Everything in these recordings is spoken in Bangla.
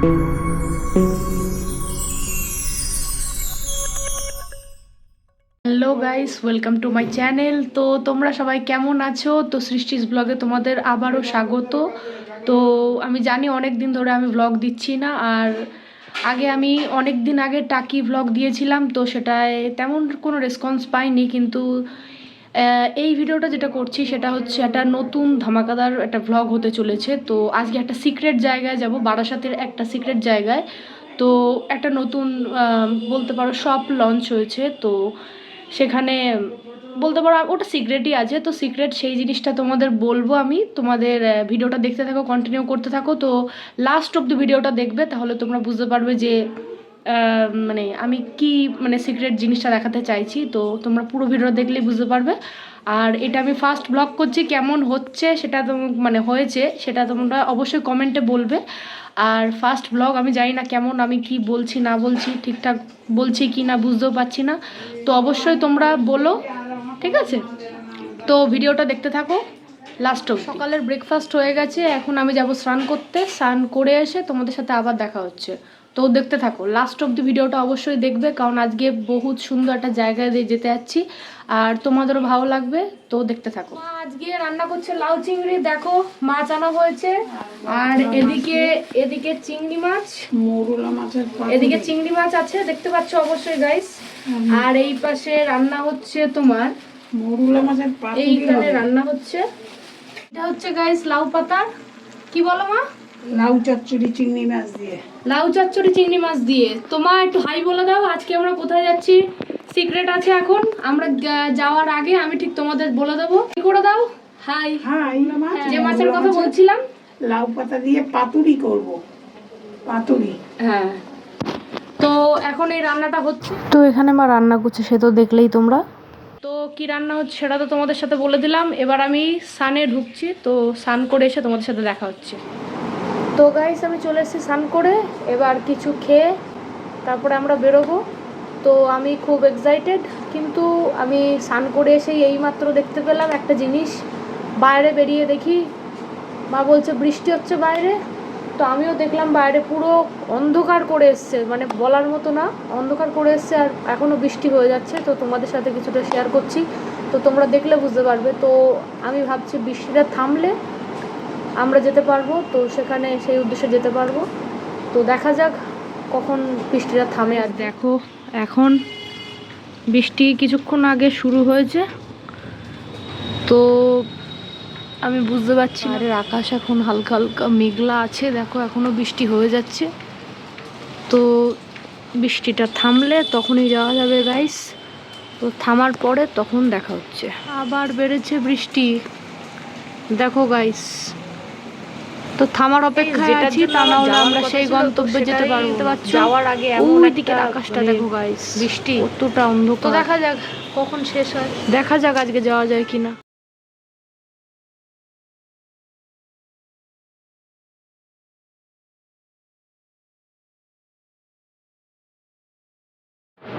Hello guys welcome to my channel তো তোমরা সবাই কেমন আছো? তো সৃষ্টিস ব্লগে তোমাদের আবারও স্বাগত। তো আমি জানি অনেক দিন ধরে আমি ব্লগ দিচ্ছি না, আর আগে আমি অনেক দিন আগে টাকি ব্লগ দিয়েছিলাম, তো সেটায় তেমন কোনো রেসপন্স পাইনি, কিন্তু এই ভিডিওটা যেটা করছি সেটা হচ্ছে একটা নতুন ধামাকাদার একটা ভ্লগ হতে চলেছে। তো আজকে একটা সিক্রেট জায়গায় যাব, বারাসাতের একটা সিক্রেট জায়গায়। তো একটা নতুন বলতে পারো শপ লঞ্চ হয়েছে। তো সেখানে বলতে পারো ওটা সিক্রেটই আছে। তো সিক্রেট সেই জিনিসটা তোমাদের বলব আমি। তোমাদের ভিডিওটা দেখতে থাকো কন্টিনিউ করতে থাকো। তো লাস্ট অব দ্য ভিডিওটা দেখবে, তাহলে তোমরা বুঝতে পারবে যে মানে আমি কি মানে সিক্রেট জিনিসটা দেখাতে চাইছি, তো তোমরা পুরো ভিডিও দেখলেই বুঝতে পারবে। আর এটা আমি ফার্স্ট ব্লগ করছি, কেমন হচ্ছে সেটা তো মানে হয়েছে সেটা তোমরা অবশ্যই কমেন্টে বলবে। আর ফার্স্ট ব্লগ আমি জানি না কেমন, আমি কি বলছি, না বলছি, ঠিকঠাক বলছি কি না বুঝতেও পারছি না। তো অবশ্যই তোমরা বলো, ঠিক আছে? তো ভিডিওটা দেখতে থাকো লাস্ট সকালের ব্রেকফাস্ট হয়ে গেছে, এখন আমি যাব স্নান করতে, স্নান করে এসে তোমাদের সাথে আবার দেখা হচ্ছে। তো দেখতে থাকো। লাস্ট অব দি ভিডিওটা অবশ্যই দেখবে কারণ আজকে বহুত সুন্দর একটা জায়গায় দিয়ে যেতে যাচ্ছি। আর তোমাদেরও ভালো লাগবে তো দেখতে থাকো। আজকে রান্না করছে লাউ চিংড়ি দেখো মাছ আনা হয়েছে। আর এদিকে এদিকে চিংড়ি মাছ। মৌরলা মাছের এদিকে চিংড়ি মাছ আছে দেখতে পাচ্ছ অবশ্যই গাইস আর এই পাশে রান্না হচ্ছে তোমার মৌরলা মাছের পাতুরি এইখানে রান্না হচ্ছে। এটা হচ্ছে গাইস লাউ পাতার। কি বলো মা? লাউ চচ্চড়ি চিংড়ি মাছ দিয়ে। লাউ চচ্চড়ি চিংড়ি মাছ দিয়ে। তোমা একটু হাই বলে দাও আজকে আমরা কোথায় যাচ্ছি? সিক্রেট আছে এখন। আমরা যাওয়ার আগে আমি ঠিক তোমাদের বলে দেবো। কি করে দাও? হাই হ্যাঁ এই মাছ যে মাছের কথা বলছিলাম। লাউ পাতা দিয়ে পাতুরি করব। পাতুরি। হ্যাঁ। তো এখন এই রান্নাটা হচ্ছে। তো এখানে মা রান্না করছে সে তো দেখলেই তোমরা। তো কি রান্না হচ্ছে সেটা তো তোমাদের সাথে বলে দিলাম। এবার আমি সানে ঢুকছি তো সান করে এসে তোমাদের সাথে দেখা হচ্ছে। তো গাইস আমি চলে এসেছি স্নান করে, এবার কিছু খেয়ে তারপরে আমরা বেরোবো। তো আমি খুব এক্সাইটেড কিন্তু আমি স্নান করে এসেই এইমাত্র দেখতে পেলাম একটা জিনিস। বাইরে বেরিয়ে দেখি, মা বলছে, বৃষ্টি হচ্ছে বাইরে। তো আমিও দেখলাম বাইরে পুরো অন্ধকার করে এসছে মানে বলার মতো না, অন্ধকার করে এসছে আর এখনও বৃষ্টি হয়ে যাচ্ছে। তো তোমাদের সাথে কিছুটা শেয়ার করছি। তো তোমরা দেখলে বুঝতে পারবে। তো আমি ভাবছি বৃষ্টিটা থামলে আমরা যেতে পারব তো সেখানে সেই উদ্দেশ্যে যেতে পারব। তো দেখা যাক কখন বৃষ্টিটা থামে আর দেখো এখন বৃষ্টি কিছুক্ষণ আগে শুরু হয়েছে। তো আমি বুঝতে পারছি না। আর আকাশ এখন হালকা হালকা মেঘলা আছে দেখো এখনও বৃষ্টি হয়ে যাচ্ছে। তো বৃষ্টিটা থামলে তখনই যাওয়া যাবে গাইস তো থামার পরে তখন দেখা হচ্ছে। আবার বেড়েছে বৃষ্টি। দেখো গাইস তো থামার অপেক্ষায় আছি তা না হলে আমরা সেই গন্তব্যে যেতে পারব যাওয়ার আগে এমন দিকের আকাশটা দেখো গাইস বৃষ্টি। কতটা অন্ধকার। তো দেখা যাক কখন শেষ হয়। দেখা যাক আজকে যাওয়া যায় কিনা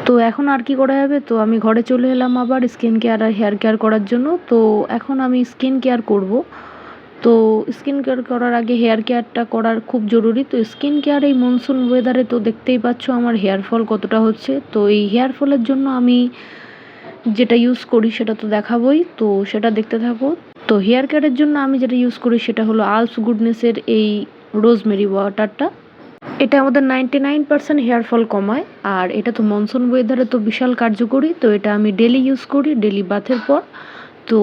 তো এখন আর কি করা যাবে? তো আমি ঘরে চলে এলাম আবার স্কিন কেয়ার আর হেয়ার কেয়ার করার জন্য। তো এখন আমি স্কিন কেয়ার করব। তো স্কিন কেয়ার করার আগে হেয়ার কেয়ারটা করার খুব জরুরি। তো স্কিন কেয়ার এই মনসুন ওয়েদারে তো দেখতেই পাচ্ছ আমার হেয়ার ফল কতটা হচ্ছে। তো এই হেয়ার ফলের জন্য আমি যেটা ইউজ করি সেটা তো দেখাবোই। তো সেটা দেখতে থাকো। তো হেয়ার কেয়ারের জন্য আমি যেটা ইউজ করি সেটা হলো আলস গুডনেসের এই রোজমেরি ওয়াটারটা এটা আমাদের ninety nine percent hair fall কমায়। আর এটা তো মনসুন ওয়েদারে তো বিশাল কার্যকরী। তো এটা আমি ডেলি ইউজ করি ডেলি বাথের পর। তো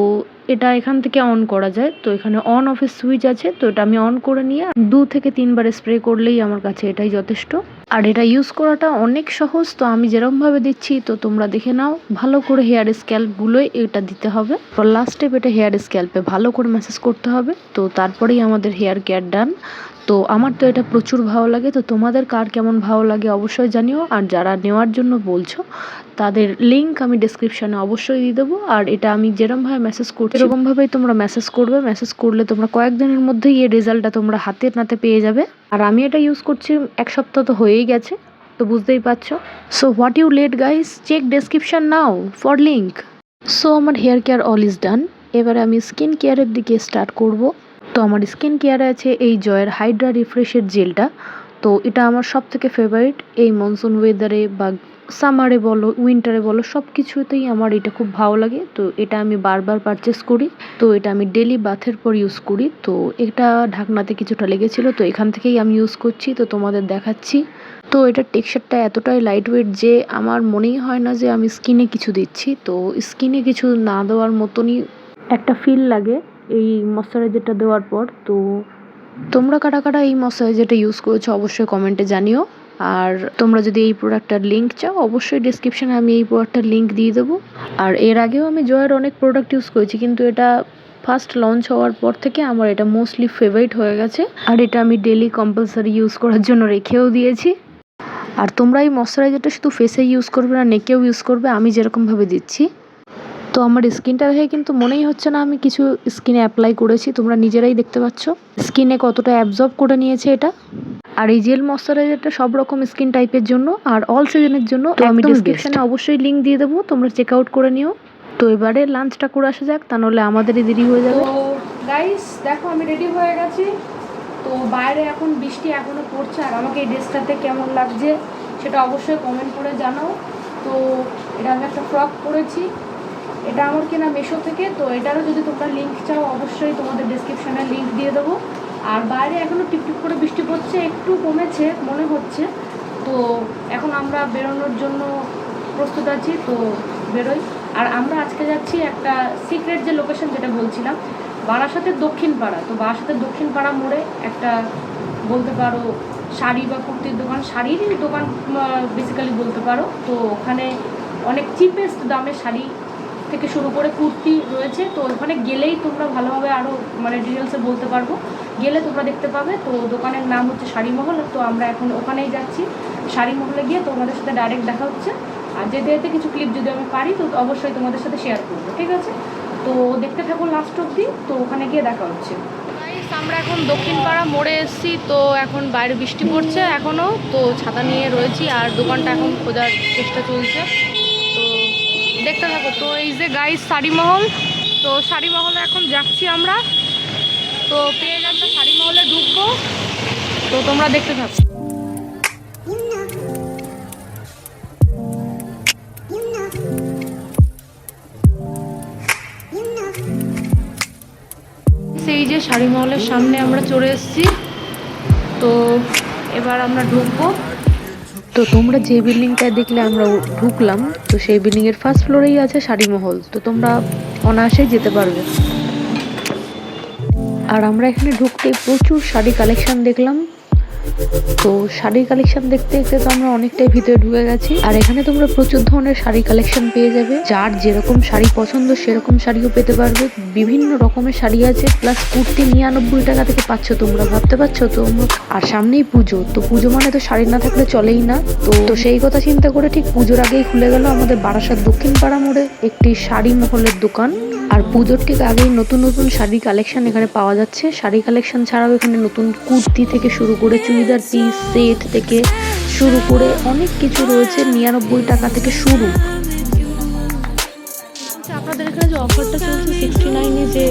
এটা এখান থেকে অন করা যায়। তো এখানে অন অফের সুইচ আছে, তো এটা আমি অন করে নিয়ে দু থেকে তিনবার স্প্রে করলেই আমার কাছে এটাই যথেষ্ট। আর এটা ইউজ করাটা অনেক সহজ, তো আমি যেরমভাবে দিচ্ছি, তো তোমরা দেখে নাও। ভালো করে হেয়ার স্ক্যাল্পগুলোই এটা দিতে হবে। তো লাস্ট স্টেপ এটা হেয়ার স্ক্যাল্পে ভালো করে ম্যাসেজ করতে হবে। তো তারপরেই আমাদের হেয়ার কেয়ার ডান তো আমার তো এটা প্রচুর ভালো লাগে, তো তোমাদের কার কেমন ভালো লাগে অবশ্যই জানিও। আর যারা নেওয়ার জন্য বলছো, তাদের লিংক আমি ডেসক্রিপশানে অবশ্যই দিয়ে দেবো। আর এটা আমি যেরমভাবে মেসেজ করছি এরকমভাবেই তোমরা মেসেজ করবে। মেসেজ করলে তোমরা কয়েকদিনের মধ্যেই এই রেজাল্টটা তোমরা হাতে নাতে পেয়ে যাবে। আর আমি এটা ইউজ করছি, এক সপ্তাহ তো হয়েই গেছে, তো বুঝতেই পারছ। So what you let guys check description now for link so আমার hair care all is done এবারে আমি স্কিন কেয়ারের দিকে স্টার্ট করব। তো আমার স্কিন কেয়ারে আছে এই জয়ের হাইড্রা রিফ্রেশের জেলটা তো এটা আমার সব থেকে ফেভারিট এই মনসুন ওয়েদারে বা সামারে বলো উইন্টারে বলো সব কিছুতেই আমার এটা খুব ভালো লাগে। তো এটা আমি বারবার পারচেস করি। তো এটা আমি ডেলি বাথের পর ইউজ করি। তো এটা ঢাকনাতে কিছুটা লেগেছিল, তো এখান থেকেই আমি ইউজ করছি। তো তোমাদের দেখাচ্ছি। তো এটার টেক্সচারটা এতটাই লাইট ওয়েট যে আমার মনেই হয় না যে আমি স্কিনে কিছু দিচ্ছি। তো স্কিনে কিছু না দেওয়ার মতনই একটা ফিল লাগে। এই ময়শ্চারাইজারটা দেওয়ার পর তো তোমরা কারা কারা এই ময়শ্চারাইজারটা ইউজ করেছ অবশ্যই কমেন্টে জানিও। আর তোমরা যদি এই প্রোডাক্টটার লিঙ্ক চাও, অবশ্যই ডিসক্রিপশানে আমি এই প্রোডাক্টটার লিঙ্ক দিয়ে দেবো। আর এর আগেও আমি জয়ের অনেক প্রোডাক্ট ইউজ করেছি, কিন্তু এটা ফার্স্ট লঞ্চ হওয়ার পর থেকে আমার এটা মোস্টলি ফেভারিট হয়ে গেছে। আর এটা আমি ডেলি কম্পালসারি ইউজ করার জন্য রেখেও দিয়েছি। আর তোমরা এই ময়শ্চারাইজারটা শুধু ফেসে ইউজ করবে না নেকেও ইউজ করবে, আমি যেরকমভাবে দিচ্ছি। তো আমার স্কিনটা দেখে কিন্তু মনেই হচ্ছে না আমি কিছু স্কিনে অ্যাপ্লাই করেছি। তোমরা নিজেরাই দেখতে পাচ্ছ। স্কিনে কতটা অ্যাবজর্ব করে নিয়েছে এটা। আর এই জেল ময়শ্চারাইজারটা সব রকম স্কিন টাইপের জন্য আর অল সিজনের জন্য। তো আমি ডিসক্রিপশনে অবশ্যই লিঙ্ক দিয়ে দেবো। তোমরা চেক আউট করে নিও। তো এবারে লাঞ্চটা করে আসা যাক তা নাহলে আমাদেরই দেরি হয়ে যাবে। গাইস দেখো আমি রেডি হয়ে গেছি। তো বাইরে এখন বৃষ্টি এখনও পড়ছে। আর আমাকে এই ড্রেসটাতে কেমন লাগছে সেটা অবশ্যই কমেন্ট করে জানাও। তো এটা আমি একটা ফ্রক পরেছি। এটা আমার কেনা মেশো থেকে, তো এটারও যদি তোমরা লিঙ্ক চাও, অবশ্যই তোমাদের ডিসক্রিপশনে লিঙ্ক দিয়ে দেবো। আর বাইরে এখনও টিপটিপ করে বৃষ্টি পড়ছে, একটু কমেছে, মনে হচ্ছে। তো এখন আমরা বেরোনোর জন্য প্রস্তুত আছি, তো বেরোই। আর আমরা আজকে যাচ্ছি একটা সিক্রেট যে লোকেশন যেটা বলছিলাম, বারাসাতের দক্ষিণ পাড়া তো বারাসাতের দক্ষিণ পাড়া মোড়ে একটা বলতে পারো শাড়ি বা কুর্তির দোকান, শাড়িরই দোকান বেসিক্যালি বলতে পারো। তো ওখানে অনেক চিপেস্ট দামে শাড়ি থেকে শুরু করে কুর্তি রয়েছে, তো ওখানে গেলেই তোমরা ভালোভাবে আরও মানে ডিটেলসে বলতে পারব। গেলে তোমরা দেখতে পাবে, তো দোকানের নাম হচ্ছে শাড়ি মহল তো আমরা এখন ওখানেই যাচ্ছি। শাড়ি মহলে গিয়ে তোমাদের সাথে ডাইরেক্ট দেখা হচ্ছে। আর যেতে যেতে কিছু ক্লিপ যদি আমি পারি, তো অবশ্যই তোমাদের সাথে শেয়ার করব, ঠিক আছে? তো দেখতে থাকো লাস্ট অবধি, তো ওখানে গিয়ে দেখা হচ্ছে। আমরা এখন দক্ষিণ পাড়া মোড়ে এসেছি, তো এখন বাইরে বৃষ্টি পড়ছে এখনও তো ছাতা নিয়ে রয়েছি আর দোকানটা এখন খোঁজার চেষ্টা চলছে। দেখতে থাকো। তো এই যে গাইস শাড়ি মহল। তো শাড়ি মহলে এখন যাচ্ছি আমরা। তো পেয়ে গেছে শাড়ি মহলে ঢুকবো। তো তোমরা দেখতে থাকো। সেই যে শাড়ি মহলের সামনে আমরা চলে এসেছি। তো এবার আমরা ঢুকবো। তো তোমরা যে বিল্ডিংটা দেখলে আমরা ঢুকলাম, তো সেই বিল্ডিংয়ের ফার্স্ট ফ্লোরেই আছে শাড়ি মহল তো তোমরা অনায়াসে যেতে পারবে। আর আমরা এখানে ঢুকতে প্রচুর শাড়ি কালেকশন দেখলাম। তো শাড়ির কালেকশন দেখতে দেখতে তো আমরা অনেকটাই ভিতরে ঢুকে গেছি। আর এখানে তোমরা প্রচুর ধরনের শাড়ি কালেকশন পেয়ে যাবে। যার যেরকম শাড়ি পছন্দ, সেরকম শাড়িও পেতে পারবে। বিভিন্ন রকমের শাড়ি আছে প্লাস কুর্তি নিরানব্বই টাকা থেকে পাচ্ছ তোমরা। ভাবতে পারছ তো? আর সামনেই পুজো। তো পুজো মানে তো শাড়ি না থাকলে চলেই না। তো তো সেই কথা চিন্তা করে ঠিক পুজোর আগেই খুলে গেল আমাদের বারাসাত দক্ষিণ পাড়া মোড়ে একটি শাড়ি মহলের দোকান। আর পুজোর ঠিক আগেই নতুন নতুন শাড়ি কালেকশন এখানে পাওয়া যাচ্ছে। শাড়ি কালেকশন ছাড়াও এখানে নতুন কুর্তি থেকে শুরু করে চুড়িদার পিস সেট থেকে শুরু করে অনেক কিছু রয়েছে নিরানব্বই টাকা থেকে শুরু। আচ্ছা, আপনাদের এখানে যে অফারটা চলছে সিক্সটি নাইনে যে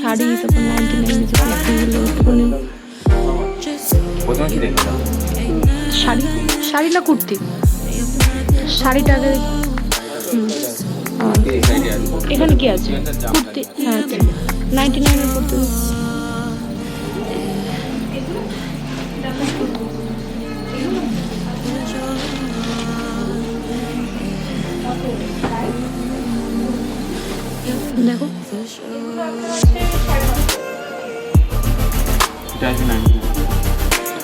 শাড়ি তারপর নাইনটি নাইনে যে কুর্তিগুলো শাড়ি শাড়ি না কুর্তি? শাড়িটা এখানে কি আছে? কুর্তি? হ্যাঁ নাইনটি নাইনের কুর্তি। দেখো।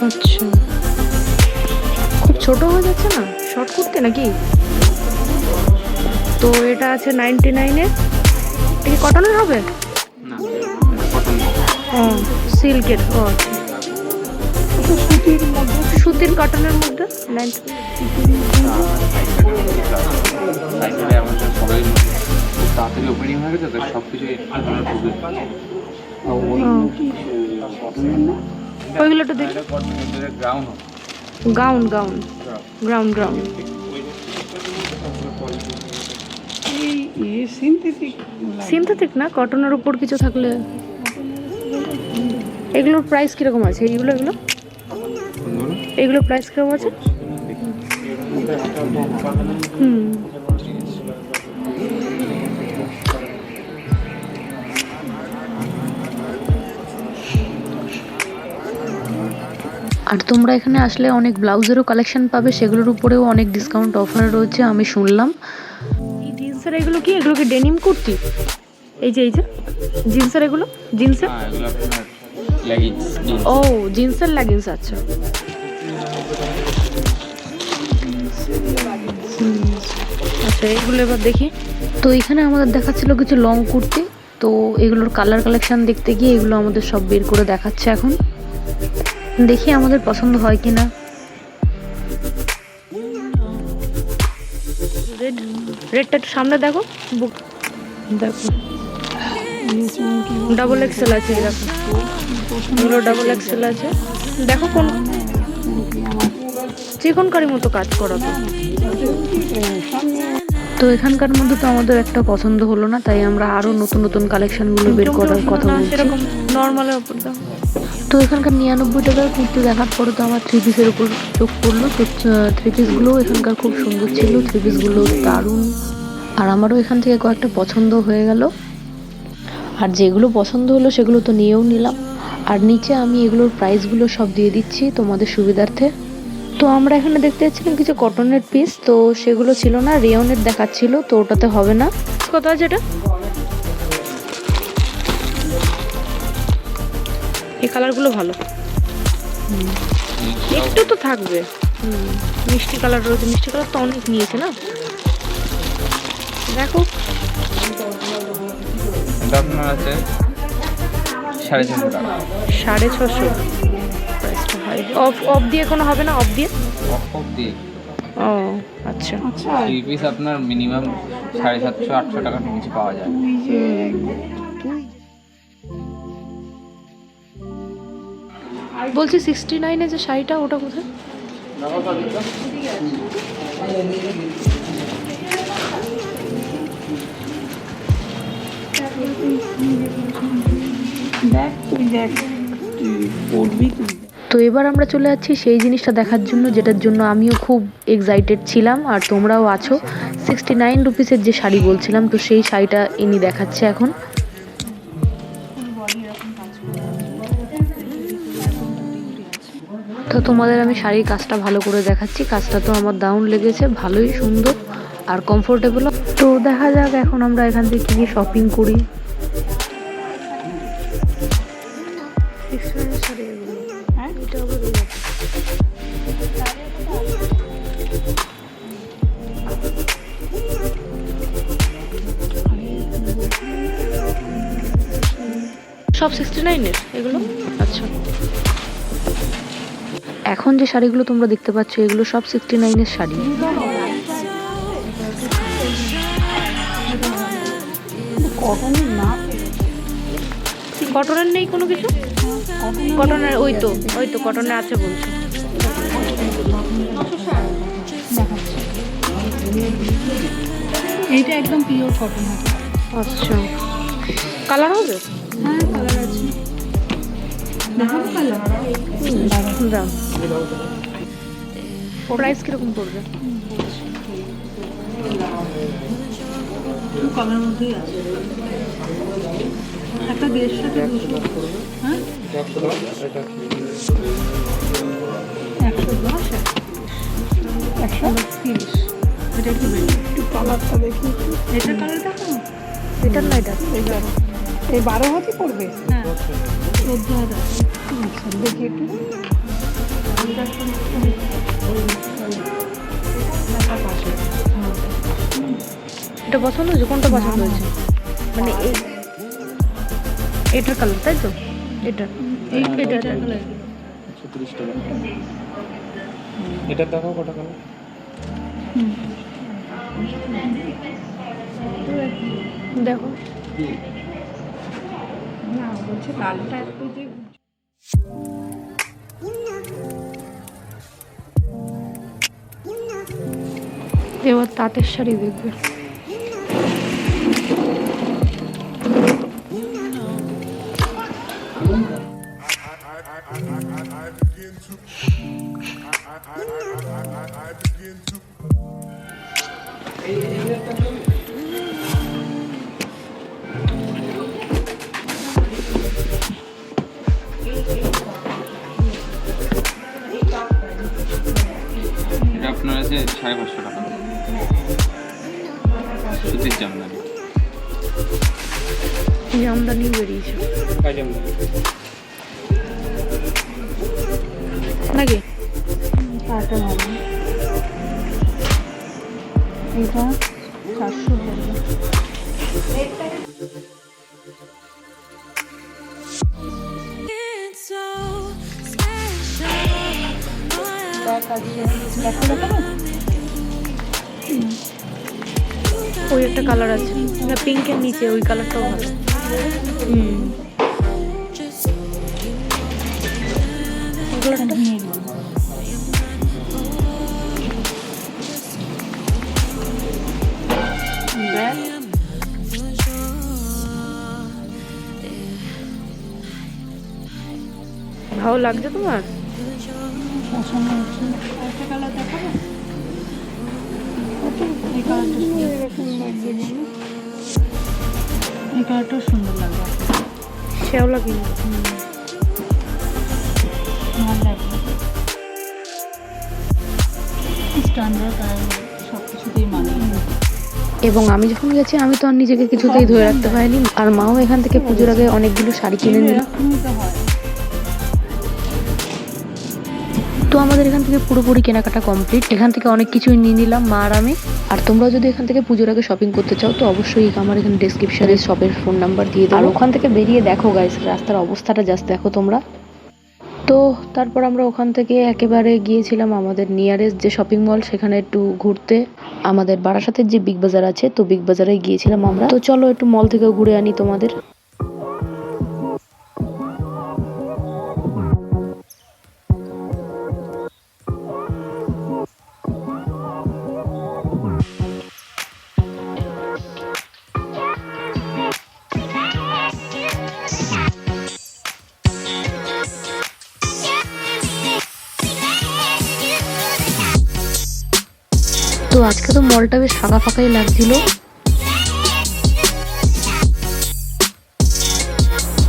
আচ্ছা। খুব ছোট হয়ে যাচ্ছে না? শর্ট কুর্তি নাকি? তো এটা আছে নাইনটি নাইনে এটা কি কটনের হবে? ও সিল্কের ও আচ্ছা। সুতির কটনের মধ্যে? তাড়াতাড়ি ওপেনিং হয়ে গেছে তো সব কিছু ওইগুলো একটু দেখি ground gown gown ground ground এই ইয়ে সিনথেটিক না কটনের উপর কিছু থাকলে। এগুলোর প্রাইস কীরকম আছে? এইগুলো, এগুলো? এগুলোর প্রাইস কেমন আছে? হুম। আর তোমরা এখানে আসলে অনেক ব্লাউজেরও কালেকশন পাবে, সেগুলোর উপরেও অনেক ডিসকাউন্ট অফার রয়েছে, আমি শুনলাম। জিন্সের এগুলো কি? এগুলো কি ডেনিম কুর্তি? এই যে এই যে জিন্সের এগুলো? জিন্সের? হ্যাঁ ও জিন্সের লেগিংস আচ্ছা। আচ্ছা এগুলো এবার দেখি। তো এখানে আমাদের দেখাচ্ছিল কিছু লং কুর্তি। তো এগুলোর কালার কালেকশন দেখতে গিয়ে এগুলো আমাদের সব বের করে দেখাচ্ছে এখন। দেখি আমাদের পছন্দ হয় কি না রেডটা একটু সামনে দেখো। বুক দেখো। ডাবল এক্সেল আছে দেখো। এগুলো ডাবল এক্সেল আছে। দেখো কোন চিকনকারি মতো কাজ করা তো। এখানকার মধ্যে তো আমাদের একটা পছন্দ হলো না তাই আমরা আরও নতুন নতুন কালেকশনগুলো বের করার কথা বলছি। নর্মালের উপর দাও। তো এখানকার নিরানব্বই টাকার কুর্তি দেখার পরে তো আমার থ্রি পিসের উপর চোখ পড়ল। তো থ্রি পিসগুলো এখানকার খুব সুন্দর ছিল। থ্রি পিসগুলো দারুণ। আর আমারও এখান থেকে কয়েকটা পছন্দ হয়ে গেল। আর যেগুলো পছন্দ হলো সেগুলো তো নিয়েও নিলাম। আর নিচে আমি এগুলোর প্রাইসগুলো সব দিয়ে দিচ্ছি তোমাদের সুবিধার্থে। তো আমরা এখানে দেখতে পাচ্ছিলাম কিছু কটনের পিস তো সেগুলো ছিল না রেয়নের দেখাচ্ছিল, তো ওটাতে হবে না। কত আছে এটা? এই কালারগুলো ভালো। একটু তো থাকবে। মিষ্টি কালার রয়েছে। মিষ্টি কালার তো অনেক নিয়েছে না? দেখো। এটা আপনার আছে। সাড়ে টাকা। সাড়ে ছশো। অফ অফ দিয়ে কোনো হবে না? অফ দিয়ে? অফ অফ দিয়ে। ও আচ্ছা। আচ্ছা। থ্রি পিস আপনার মিনিমাম সাড়ে সাতশো আটশো টাকার নিচে পাওয়া যায়। বলছি সিক্সটি নাইনে যে শাড়িটা ওটা কোথায়? দেখ তুই দেখ তুই পড়বি তুই। তো এবার আমরা চলে যাচ্ছি সেই জিনিসটা দেখার জন্য যেটার জন্য আমিও খুব এক্সাইটেড ছিলাম আর তোমরাও আছো। সিক্সটি নাইন রুপিসের যে শাড়ি বলছিলাম তো সেই শাড়িটা ইনি দেখাচ্ছে এখন। তো তোমাদের আমি শাড়ির কাজটা ভালো করে দেখাচ্ছি। কাজটা তো আমার দারুণ লেগেছে, ভালোই সুন্দর আর কমফোর্টেবল তো দেখা যাক এখন আমরা এখান থেকে কী শপিং করি। সব সিক্সটি নাইনের এগুলো? আচ্ছা। এখন যে শাড়িগুলো তোমরা দেখতে পাচ্ছ এগুলো সব সিক্সটি নাইনের শাড়ি। কটনের না কটনের নেই কোনো কিছু? কটনের ওই তো ওই তো কটনের আছে বলছো। এইটা একদম পিওর কটন আচ্ছা। কালার হবে? হ্যাঁ কালার আছে। দাম প্রাইস কীরকম পড়বে কালার মধ্যেই আছে একটা দেড়শো হ্যাঁ একশো দশ একশো তিরিশ এটা একটু একটু কালারটা দেখি এটা কালার দেখো এটার না এটা এটা এই বারো হাতি পড়বে হ্যাঁ হাজার আচ্ছা দেখি একটু এটা পছন্দ হয়েছে? কোনটা পছন্দ হয়েছে? মানে এই এটার কালার তাই তো? এটা। এই এটা টাকা এটা। দেখাও কটা কালার দেখো। না বলছে লালটা একটু যে এবার তাঁতের শাড়ি দেখবে। নাকি? ভালো। এটা চারশো ওই একটা কালার আছে। না পিঙ্কের নিচে ওই কালারটাও ভালো। হুম। এগুলো নিয়ে ভালো লাগছে তোমার? শ্যাওলা এবং আমি যখন গেছি, আমি তো আর নিজেকে কিছুতেই ধরে রাখতে পারিনি। আর মাও এখান থেকে পুজোর আগে অনেকগুলো শাড়ি কিনে নিল। তো আমাদের এখান থেকে পুরোপুরি কেনাকাটা কমপ্লিট এখান থেকে অনেক কিছুই নিয়ে নিলাম মা আর আমি। আর তোমরা যদি এখান থেকে পুজোর আগে শপিং করতে চাও তো অবশ্যই আমার এখানে ডিসক্রিপশনে শপের ফোন নাম্বার দিয়ে আর ওখান থেকে বেরিয়ে দেখো গাইস রাস্তার অবস্থাটা জাস্ট দেখো তোমরা। তো তারপর আমরা ওখান থেকে একেবারে গিয়েছিলাম আমাদের নিয়ারেস্ট যে শপিং মল সেখানে একটু ঘুরতে। আমাদের বারাসাতের যে বিগ বাজার আছে তো বিগ বাজারে গিয়েছিলাম আমরা। তো চলো একটু মল থেকে ঘুরে আনি তোমাদের। তো মলটা বেশ ফাঁকা ফাঁকাই লাগছিল।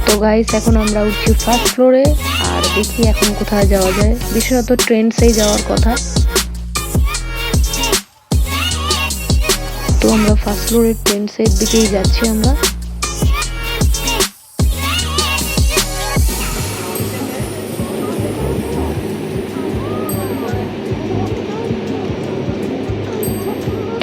তো গাইস এখন আমরা উঠছি ফার্স্ট ফ্লোরে আর দেখি এখন কোথায় যাওয়া যায়। বিশেষত ট্রেন্ডসেই যাওয়ার কথা। তো আমরা ফার্স্ট ফ্লোরের ট্রেন্ডসের দিকেই যাচ্ছি আমরা।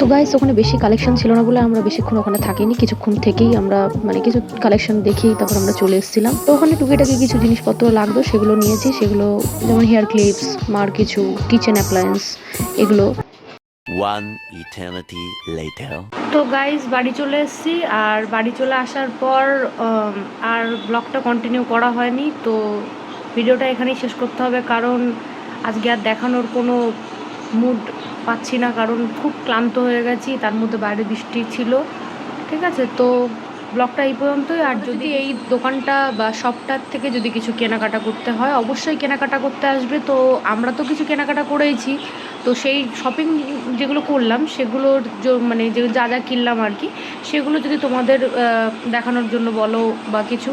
তো গাইস ওখানে বেশি কালেকশন ছিল না বলে আমরা বেশিক্ষণ ওখানে থাকিনি। কিছুক্ষণ থেকেই আমরা মানে কিছু কালেকশন দেখেই তারপর আমরা চলে এসেছিলাম। তো ওখানে টুকিটাকি কিছু জিনিসপত্র লাগতো সেগুলো নিয়েছি। সেগুলো যেমন হেয়ার ক্লিপস মার কিছু কিচেন অ্যাপ্লায়েন্স এগুলো। One eternity later. তো গাইজ বাড়ি চলে এসেছি। আর বাড়ি চলে আসার পর আর ব্লগটা কন্টিনিউ করা হয়নি। তো ভিডিওটা এখানেই শেষ করতে হবে কারণ আজকে আর দেখানোর কোনো মুড পাচ্ছি না কারণ খুব ক্লান্ত হয়ে গেছি তার মধ্যে বাইরে বৃষ্টি ছিল। ঠিক আছে তো ব্লগটা এই পর্যন্তই। আর যদি এই দোকানটা বা শপটার থেকে যদি কিছু কেনাকাটা করতে হয় অবশ্যই কেনাকাটা করতে আসবে। তো আমরা তো কিছু কেনাকাটা করেইছি তো সেই শপিং যেগুলো করলাম সেগুলোর মানে যে যা যা কিনলাম আর কি সেগুলো যদি তোমাদের দেখানোর জন্য বলো বা কিছু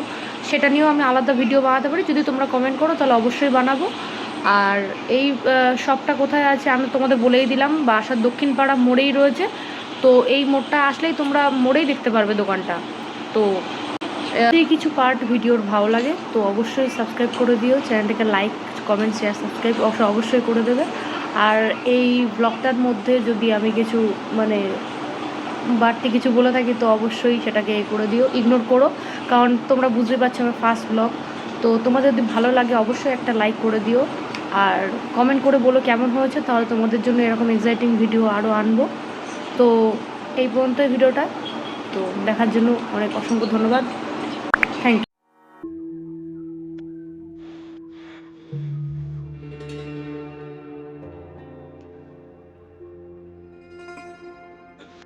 সেটা নিয়েও আমি আলাদা ভিডিও বানাতে পারি। যদি তোমরা কমেন্ট করো তাহলে অবশ্যই বানাবো। আর এই শপটা কোথায় আছে আমি তোমাদের বলেই দিলাম, বাসার দক্ষিণ পাড়া মোড়েই রয়েছে। তো এই মোড়টা আসলেই তোমরা মোড়েই দেখতে পারবে দোকানটা। তো যদি কিছু পার্ট ভিডিওর ভালো লাগে, তো অবশ্যই সাবস্ক্রাইব করে দিও। চ্যানেলটাকে লাইক কমেন্ট শেয়ার সাবস্ক্রাইব অবশ্যই করে দেবে। আর এই ব্লগটার মধ্যে যদি আমি কিছু মানে বাড়তি কিছু বলে থাকি, তো অবশ্যই সেটাকে এ করে দিও। ইগনোর করো, কারণ তোমরা বুঝতে পারছ আমার ফার্স্ট ব্লগ তো তোমাদের যদি ভালো লাগে, অবশ্যই একটা লাইক করে দিও। আর কমেন্ট করে বলো কেমন হয়েছে, তাহলে তোমাদের জন্য এরকম এক্সাইটিং ভিডিও আরও আনব। তো এই পর্যন্ত ভিডিওটা। তো দেখার জন্য অনেক অসংখ্য ধন্যবাদ।